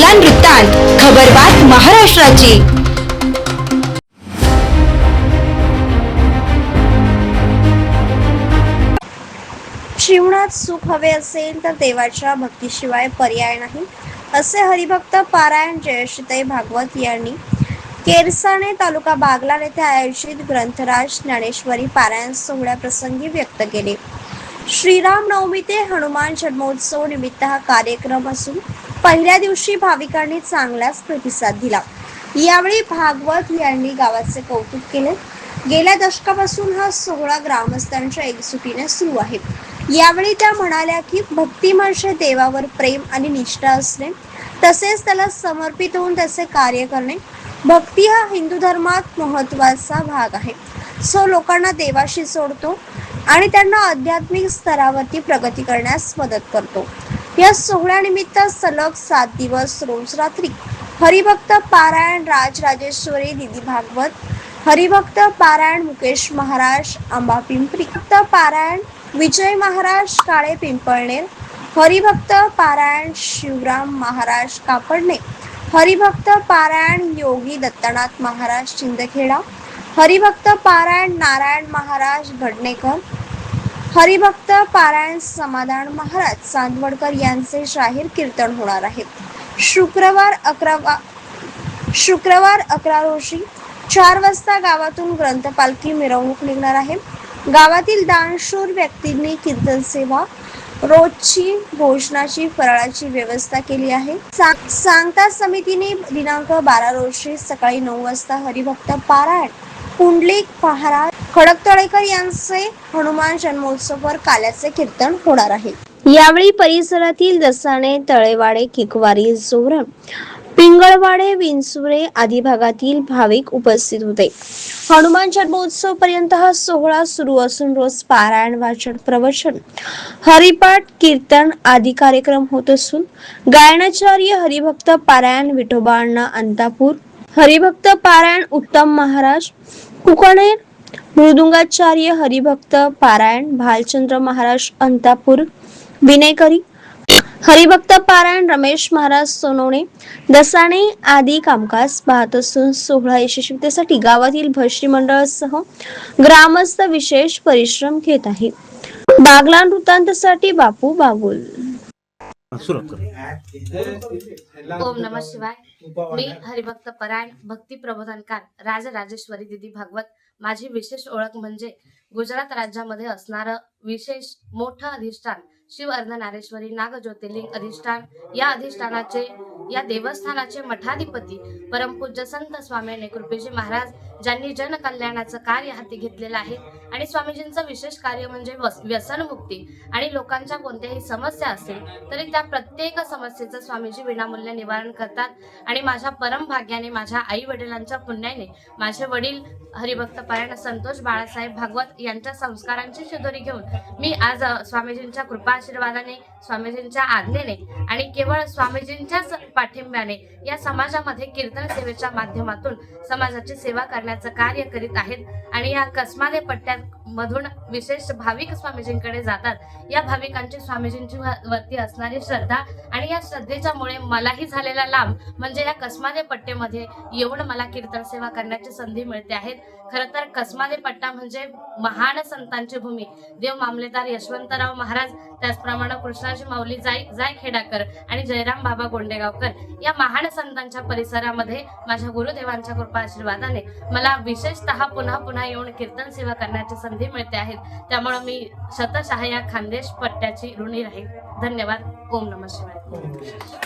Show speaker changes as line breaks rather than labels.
बागलान वृत्तांत खबरबात महाराष्ट्राची.
जीवनात सुख हवे असेल तर देवाच्या भक्तीशिवाय पर्याय नाही असे हरिभक्त पारायण जयश्रीताई भागवत यांनी केरसाणे तालुका बागला येथे आयोजित ग्रंथराज ज्ञानेश्वरी पारायण सोहळ्याप्रसंगी व्यक्त केले. श्रीराम नवमी ते हनुमान जन्मोत्सव निमित्त हा कार्यक्रम असून पहिल्या दिवशी भाविकांनी चांगलाच प्रतिसाद दिला. यावेळी भागवत यांनी गावाचे कौतुक केले. गेल्या दशकापासून हा सोहळा ग्रामस्थांच्या एकजुटीने सुरू आहे. यावेळी त्या म्हणाल्या की भक्ती म्हणजे देवावर प्रेम आणि निष्ठा असणे. तसेच त्याला समर्पित होऊन त्याचे कार्य करणे. भक्ती हा हिंदू धर्मात महत्त्वाचा भाग आहे. सो लोकांना देवाशी जोडतो आणि त्यांना आध्यात्मिक स्तरावरती प्रगती करण्यास मदत करतो. या सोहळ्यानिमित्त सलग सात दिवस रोज रात्री हरिभक्त पारायण राजराजेश्वरी दिदी भागवत हरिभक्त पारायण मुकेश महाराज आंबा पिंपरी भक्त पारायण विजय महाराज काळे पिंपळनेर हरिभक्त पारायण शिवराम महाराज कापडणे हरिभक्त पारायण योगी दत्तनाथ महाराज शिंदखेडा हरिभक्त पारायण नारायण महाराज घडणेकर हरिभक्त पारायण समाधान महाराज चांदवडकर यांचे जाहीर कीर्तन होणार आहे. शुक्रवार अकरा शुक्रवार अकरा रोजी चार वाजता गावातून ग्रंथपालखी मिरवणूक निघणार आहे. गावातील दानशूर व्यक्तींनी कीर्तन सेवा रोजची भोजनाची फराळाची व्यवस्था केली आहे. सांगता समितीने दिनांक बारा रोजी सकाळी नऊ वाजता हरिभक्त पारायण पुंडलिक पहारा खडकतळेकर यांचे हनुमान जन्मोत्सववर काल्याचे कीर्तन होणार आहे. यावेळी परिसरातील दसाणे तळेवाडे किकवारी जोरण पिंगळवाडे विंचुरे आदी भागातील भाविक उपस्थित होते. हनुमान जन्मोत्सव पर्यंत हा सोहळा सुरू असून रोज पारायण वाचन प्रवचन हरिपाठ कीर्तन आदी कार्यक्रम होत असून गायनाचार्य हरिभक्त पारायण विठोबा अंतापूर हरिभक्त पारायण उत्तम महाराज कुकणेर मृदुंगाचार्य हरिभक्त पारायण भालचंद्र महाराज अंतापूर. विनेकरी. हरिभक्त पारायण रमेश महाराज सोनवणे. दसाणे आदी कामकाज पाहत असून सोहळा यशस्वीतेसाठी गावातील भश्री मंडळासह ग्रामस्थ विशेष परिश्रम घेत आहे. बागलान वृत्तांतसाठी बापू
कर
ओम नमः शिवाय. मी हरिभक्त परायण भक्ती प्रबोधनकार राजराजेश्वरी दिदी भागवत. माझी विशेष ओळख म्हणजे गुजरात राज्यामध्ये असणारं विशेष मोठं अधिष्ठान शिव अर्धनारेश्वरी नाग ज्योतिर्लिंग अधिष्ठान. या अधिष्ठानाचे या देवस्थानाचे मठाधिपती परमपूज्य संत स्वामी कृपेजी महाराज ज्यांनी जनकल्याणाचं कार्य हाती घेतलेलं आहे आणि स्वामीजींचं विशेष कार्य म्हणजे व्यसनमुक्ती आणि लोकांच्या कोणत्याही समस्या असेल तरी त्या प्रत्येक समस्येचं स्वामीजी विनामूल्य निवारण करतात आणि माझ्या परम भाग्याने माझ्या आई वडिलांच्या पुण्याने माझे वडील हरिभक्त पारायण संतोष बाळासाहेब भागवत यांच्या संस्कारांची शिदोरी घेऊन मी आज स्वामीजींच्या कृपा आशीर्वादाने स्वामीजींच्या आज्ञेने आणि केवळ स्वामीजींच्याच पाठिंब्याने या समाजामध्ये कीर्तन सेवेच्या माध्यमातून समाजाची सेवा करण्याचं कार्य करीत आहेत. आणि या कसमाले पट्ट्यात मधून विशेष भाविक स्वामीजींकडे जातात. या भाविकांची स्वामीजींची वरती असणारी श्रद्धा आणि या श्रद्धेच्यामुळे मलाही झालेला लाभ म्हणजे या कसमाले पट्टेमध्ये येऊन मला कीर्तन सेवा करण्याची संधी मिळते आहे. खर तर कसमाने पट्टा म्हणजे महान संतांची भूमी. देव मामलेदार यशवंतराव महाराज त्याचप्रमाणे कृष्णाजी माऊली जाय जाय खेडाकर आणि जयराम बाबा गोंडेगावकर या महान संतांच्या परिसरामध्ये माझ्या गुरुदेवांच्या कृपा आशीर्वादाने मला विशेषतः पुन्हा पुन्हा येऊन कीर्तन सेवा करण्याची संधी मिळते आहे त्यामुळं मी शतशहा या खानदेश पट्ट्याची ऋणी राहील धन्यवाद. ओम नम शिवाय.